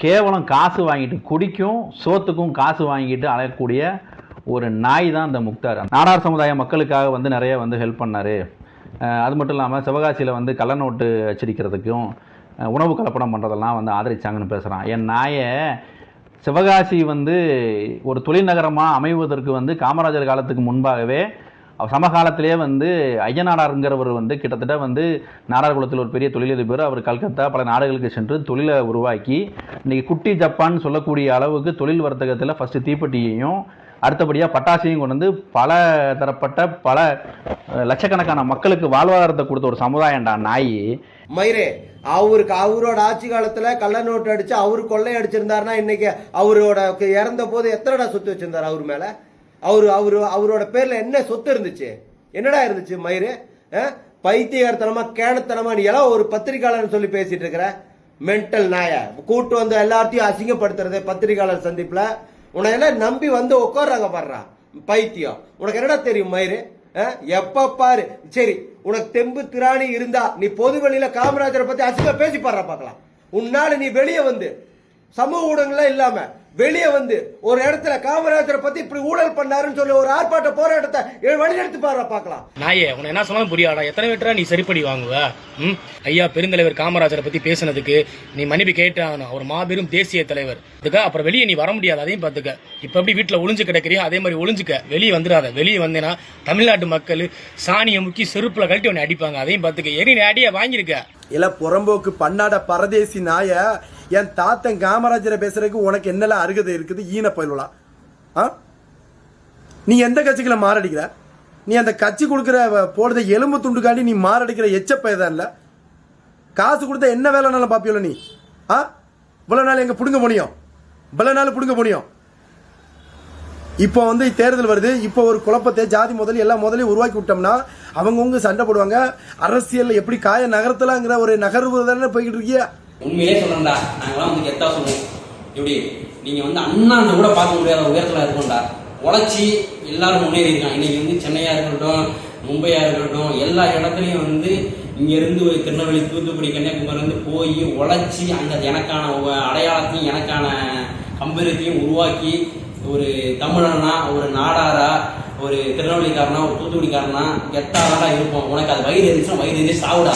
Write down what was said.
கேவலம் காசு வாங்கிட்டு குடிக்கும் சோத்துக்கும் காசு வாங்கிட்டு அலையக்கூடிய ஒரு நாய் தான் இந்த முக்தார். நாடார் சமுதாய மக்களுக்காக வந்து நிறைய வந்து ஹெல்ப் பண்ணார். அது மட்டும் இல்லாமல் சிவகாசியில் வந்து கள்ள நோட்டு அச்சடிக்கிறதுக்கும் உணவு கலப்படம் பண்ணுறதெல்லாம் வந்து ஆதரிச்சாங்கன்னு பேசுகிறான் என் நாயை சிவகாசி வந்து ஒரு தொழில் நகரமாக அமைவதற்கு வந்து காமராஜர் காலத்துக்கு முன்பாகவே சமகாலத்திலே வந்து ஐயனாடாருங்கிறவர் வந்து கிட்டத்தட்ட வந்து நாடார் குலத்தில் ஒரு பெரிய தொழிலதிபர். அவர் கல்கத்தா பல நாடுகளுக்கு சென்று தொழிலை உருவாக்கி இன்றைக்கி குட்டி ஜப்பான் சொல்லக்கூடிய அளவுக்கு தொழில் வர்த்தகத்தில் ஃபஸ்ட்டு தீப்பெட்டியையும் அடுத்தபடியாக பட்டாசையும் கொண்டு வந்து பல தரப்பட்ட பல லட்சக்கணக்கான மக்களுக்கு வாழ்வாதாரத்தை கொடுத்த ஒரு சமுதாயம்டா நாய். மயிரே அவருக்கு அவரோட ஆட்சி காலத்தில் கள்ள நோட்டு அடித்து அவர் கொள்ளை அடிச்சிருந்தாருன்னா இன்னைக்கு அவரோட இறந்த போது எத்தனைடா சொத்து வச்சிருந்தார் அவர் மேலே? அவரு அவரு அவரோட பேர்ல என்ன சொத்து இருந்துச்சு? என்னடா இருந்துச்சு மயிறு? அஹ்? பைத்தியகாரத்தனமா கேணத்தனமா நீ எல்லாம் ஒரு பத்திரிகையாளர் சொல்லி பேசிட்டு இருக்கிற மென்டல் நாய. கூட்டு வந்து எல்லாத்தையும் அசிங்கப்படுத்துறது பத்திரிகையாளர் சந்திப்புல. உன்னை எல்லாம் நம்பி வந்து உட்கார்றாங்க பாடுறா பைத்தியம். உனக்கு என்னடா தெரியும் மயிறு? எப்ப பாரு. சரி உனக்கு தெம்பு திராணி இருந்தா நீ பொது வெளியில காமராஜரை பத்தி அசிங்க பேசி பாடுற பார்க்கலாம். உன்னால நீ வெளியே வந்து சமூக ஊடகங்கள்லாம் இல்லாம வெளியே வந்து ஒரு இடத்துல காமராஜரை பத்தி இப்படி ஊழல் பண்ணாருன்னு சொல்லி ஒரு ஆர்ப்பாட்ட போராட்டத்தை ஏ- வழிநடத்தி பாரு பார்க்கலாம். நாயே உன்னை என்ன சொன்னாலும் புரியாடா எத்தனை பேட்டரா நீ சரிப்படி வாங்குவ? ம்? ஐயா பெருந்தலைவர் காமராஜரை பத்தி பேசுனதுக்கு நீ மன்னிப்பு கேட்டான் அவர் மாபெரும் தேசிய தலைவர். இதுக்கு அப்புறம் வெளியே நீ வர முடியாது. அதையும் பார்த்துக்க. இப்ப எப்படி வீட்டுல ஒளிஞ்சு கிடக்குறியோ அதே மாதிரி ஒளிஞ்சுக்க. வெளியே வந்துடாத வெளியே வந்தேன்னா தமிழ்நாட்டு மக்கள் சாணியை முக்கி செருப்புல கழட்டி உன்னை அடிப்பாங்க. அதையும் பார்த்துக்க. எரி நீ அடியை வாங்கியிருக்க. எல்லாம் புறம்போக்கு பன்னாட பரதேசி நாய என் தாத்தன் காமராஜரை பேசுறதுக்கு உனக்கு என்னெல்லாம் அருகதை இருக்குது? ஈன பயிலா ஆ? நீ எந்த கட்சிகளை மாரடிக்கிற? நீ அந்த கட்சி கொடுக்குற வ- போடுற எலும்பு துண்டுக்காண்டி நீ மாரடிக்கிற எச்ச இல்லை இல்ல காசு கொடுத்தா என்ன வேலைனாலும் பார்ப்பியோல நீ? ஆ? இவ்வளவு நாள் எங்க பிடுங்க முடியும் இவ்வளவு நாள் பிடுங்க முடியும் இப்போ வந்து தேர்தல் வருது. இப்போ ஒரு குழப்பத்தை ஜாதி முதல் எல்லா முதலையும் உருவாக்கி விட்டோம்னா அவங்கவுங்க சண்டை போடுவாங்க. அரசியல் எப்படி காய நகரத்துலங்கிற ஒரு நகர்வு தானே போய்கிட்டு இருக்கியா உண்மையிலே சொல்றேன்டா நாங்களாம் வந்து கெத்தா சொல்லுவோம். இப்படி நீங்க வந்து அண்ணாந்து கூட பார்க்க முடியாத உயரத்துல இருக்கோம்டா உழைச்சி எல்லாரும் முன்னேறி இருக்காங்க இன்னைக்கு வந்து சென்னையா இருக்கட்டும் மும்பையா இருக்கட்டும் எல்லா இடத்துலையும் வந்து இங்க இருந்து ஒரு திருநெல்வேலி தூத்துக்குடி கன்னியாகுமரி இருந்து போய் உழைச்சி அங்கே எனக்கான அடையாளத்தையும் எனக்கான கம்பீரத்தையும் உருவாக்கி ஒரு தமிழனா ஒரு நாடாரா ஒரு திருநெல்வேலிக்காரனா ஒரு தூத்துக்குடிக்காரனா கெத்தாதான் இருப்போம். உனக்கு அது வயிறு எரிச்சும் வயிறு எரிச்சு சாவுடா.